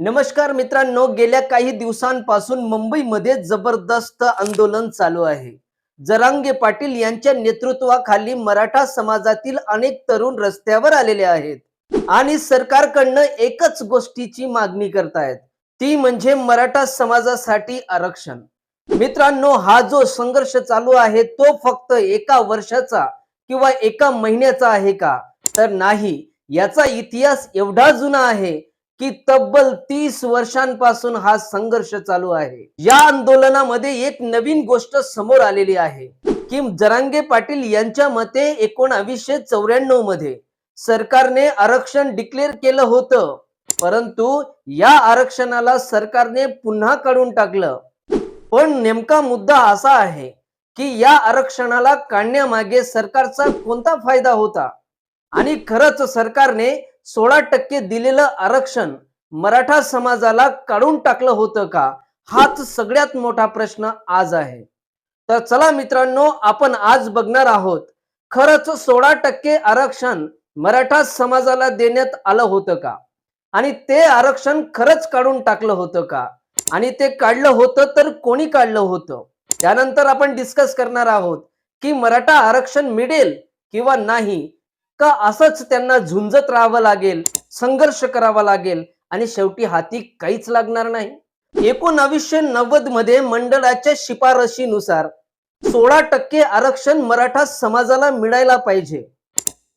नमस्कार मित्रांनो गेल्या काही दिवसांपासून मुंबईमध्ये जबरदस्त आंदोलन चालू आहे. जरांगे पाटील यांच्या नेतृत्वाखाली मराठा समाजातील अनेक तरुण रस्त्यावर आलेले आहेत आणि सरकारकडनं एकच गोष्टीची मागणी करतायत. ती म्हणजे मराठा समाजासाठी आरक्षण. मित्रांनो हा जो संघर्ष चालू आहे तो फक्त एका वर्षाचा किंवा एका महिन्याचा आहे का? तर नाही याचा इतिहास एवढा जुना आहे की तब्बल तीस वर्षांपासून हा संघर्ष चालू आहे. या आंदोलनामध्ये एक नवीन गोष्ट समोर आलेली आहे. की जरांगे पाटील यांच्या मते एकोणावीसशे चौऱ्याण्णवमध्ये सरकारने आरक्षण डिक्लेअर केलं होतं. परंतु या आरक्षणाला सरकारने पुन्हा काढून टाकलं. पण नेमका मुद्दा असा आहे की या आरक्षणाला काढण्यामागे सरकारचा कोणता फायदा होता? आणि खरंच सरकारने सोळा टक्के दिलेलं आरक्षण मराठा समाजाला काढून टाकलं होतं का? हाच सगळ्यात मोठा प्रश्न आज आहे. तर चला मित्रांनो आपण आज बघणार आहोत खरंच सोळा टक्के आरक्षण मराठा समाजाला देण्यात आलं होतं का? आणि ते आरक्षण खरंच काढून टाकलं होतं का? आणि ते काढलं होतं तर कोणी काढलं होतं? त्यानंतर आपण डिस्कस करणार आहोत की मराठा आरक्षण मिळेल किंवा नाही का असंच त्यांना झुंजत राहावं लागेल संघर्ष करावा लागेल आणि शेवटी हाती काहीच लागणार नाही? एकोणावीसशे नव्वदमध्ये मंडळाच्या शिफारशीनुसार सोळा टक्के आरक्षण मराठा समाजाला मिळायला पाहिजे.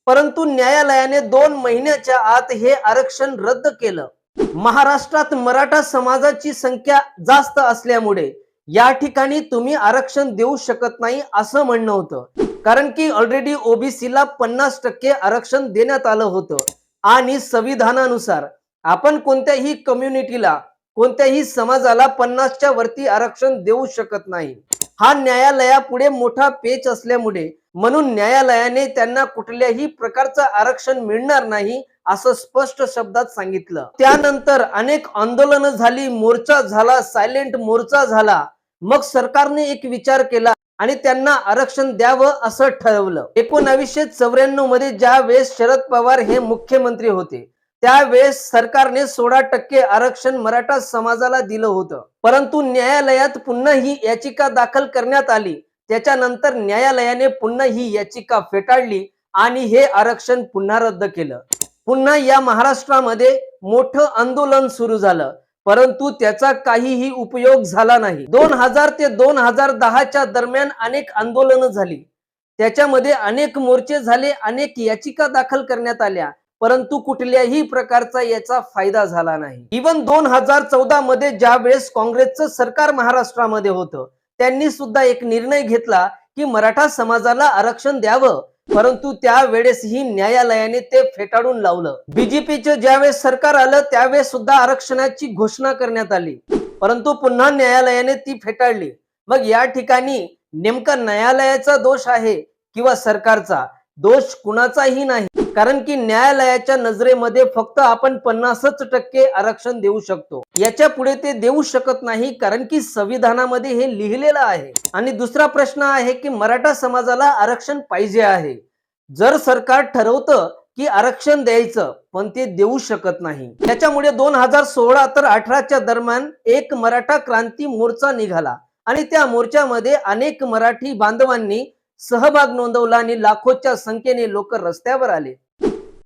परंतु न्यायालयाने दोन महिन्याच्या आत हे आरक्षण रद्द केलं. महाराष्ट्रात मराठा समाजाची संख्या जास्त असल्यामुळे या ठिकाणी तुम्ही आरक्षण देऊ शकत नाही असं म्हणणं होतं. कारण की ऑलरेडी ओबीसीला पन्नास टक्के आरक्षण देण्यात आलं होतं. आणि संविधानानुसार आपण कोणत्याही कम्युनिटीला कोणत्याही समाजाला पन्नासच्या वरती आरक्षण देऊ शकत नाही. हा न्यायालयापुढे मोठा पेच असल्यामुळे म्हणून न्यायालयाने त्यांना कुठल्याही प्रकारचं आरक्षण मिळणार नाही असं स्पष्ट शब्दात सांगितलं. त्यानंतर अनेक आंदोलनं झाली मोर्चा झाला सायलेंट मोर्चा झाला. मग सरकारने एक विचार केला आणि त्यांना आरक्षण द्यावं असं ठरवलं. एकोणावीसशे चौऱ्याण्णवमध्ये ज्या वेळेस शरद पवार हे मुख्यमंत्री होते त्यावेळेस सरकारने सोळा टक्के आरक्षण मराठा समाजाला दिलं होतं. परंतु न्यायालयात पुन्हा ही याचिका दाखल करण्यात आली. त्याच्यानंतर न्यायालयाने पुन्हा ही याचिका फेटाळली आणि हे आरक्षण पुन्हा रद्द केलं. पुन्हा या महाराष्ट्रामध्ये मोठं आंदोलन सुरू झालं. परंतु त्याचा काहीही उपयोग झाला नाही. दोन हजार ते दोन हजार दहाच्या दरम्यान अनेक आंदोलनं झाली. त्याच्यामध्ये अनेक मोर्चे झाले अनेक याचिका दाखल करण्यात आल्या. परंतु कुठल्याही प्रकारचा याचा फायदा झाला नाही. इवन दोन हजार चौदा मध्ये ज्या वेळेस काँग्रेसचं सरकार महाराष्ट्रामध्ये होतं त्यांनी सुद्धा एक निर्णय घेतला की मराठा समाजाला आरक्षण द्यावं. परंतु त्यावेळेसही न्यायालयाने ते फेटाळून लावलं. बीजेपीचं ज्यावेळेस सरकार आलं त्यावेळेस सुद्धा आरक्षणाची घोषणा करण्यात आली. परंतु पुन्हा न्यायालयाने ती फेटाळली. मग या ठिकाणी नेमका न्यायालयाचा दोष आहे किंवा सरकारचा? दोष कुणाचाही नाही. कारण की न्यायालयाच्या नजरेमध्ये फक्त आपण पन्नासच टक्के आरक्षण देऊ शकतो. याच्यापुढे ते देऊ शकत नाही कारण की संविधानामध्ये हे लिहिलेलं आहे. आणि दुसरा प्रश्न आहे की मराठा समाजाला आरक्षण पाहिजे आहे. जर सरकार ठरवतं की आरक्षण द्यायचं पण ते देऊ शकत नाही. त्याच्यामुळे दोन हजार सोळा तर अठराच्या दरम्यान एक मराठा क्रांती मोर्चा निघाला. आणि त्या मोर्चामध्ये अनेक मराठी बांधवांनी सहभाग नोंदवला आणि लाखोच्या संख्येने लोक रस्त्यावर आले.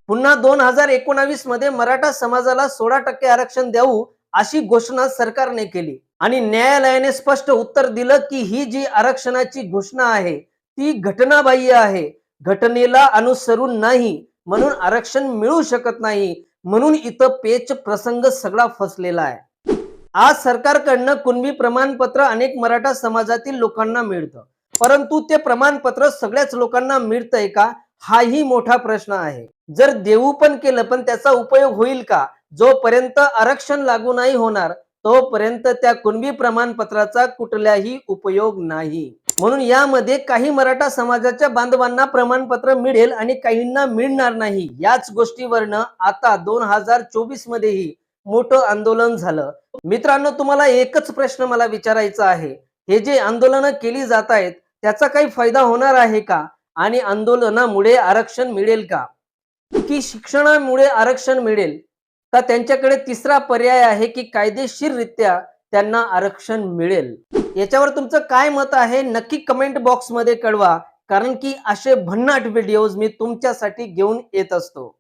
पुन्हा दोन हजार एकोणावीसमध्ये मराठा समाजाला सोळा टक्के आरक्षण देऊ अशी घोषणा सरकारने केली. आणि न्यायालयाने स्पष्ट उत्तर दिलं की ही जी आरक्षणाची घोषणा आहे ती घटनाबाह्य आहे. घटनेला अनुसरून नाही म्हणून आरक्षण मिळू शकत नाही म्हणून इथं पेच प्रसंग सगळा फसलेला आहे. आज सरकारकडनं कुणबी प्रमाणपत्र अनेक मराठा समाजातील लोकांना मिळतं. परंतु ते प्रमाणपत्र सगळ्याच लोकांना मिळतंय का? हाही मोठा प्रश्न आहे. जर देऊ पण केलं पण त्याचा उपयोग होईल का? जोपर्यंत आरक्षण लागू नाही होणार तोपर्यंत त्या कुणबी प्रमाणपत्राचा कुठलाही उपयोग नाही. म्हणून यामध्ये काही मराठा समाजाच्या बांधवांना प्रमाणपत्र मिळेल आणि काहींना मिळणार नाही. याच गोष्टीवरनं आता दोन हजार चोवीस मध्येही मोठं आंदोलन झालं. मित्रांनो तुम्हाला एकच प्रश्न मला विचारायचा आहे. हे जे आंदोलनं केली जात आहेत त्याचा काही फायदा होणार आहे का? आणि आंदोलनामुळे आरक्षण मिळेल का? की शिक्षणामुळे आरक्षण मिळेल? का त्यांच्याकडे तिसरा पर्याय आहे की कायदेशीररित्या त्यांना आरक्षण मिळेल? याच्यावर तुमचं काय मत आहे? नक्की कमेंट बॉक्समध्ये कळवा. कारण की असे भन्नाट व्हिडिओज मी तुमच्यासाठी घेऊन येत असतो.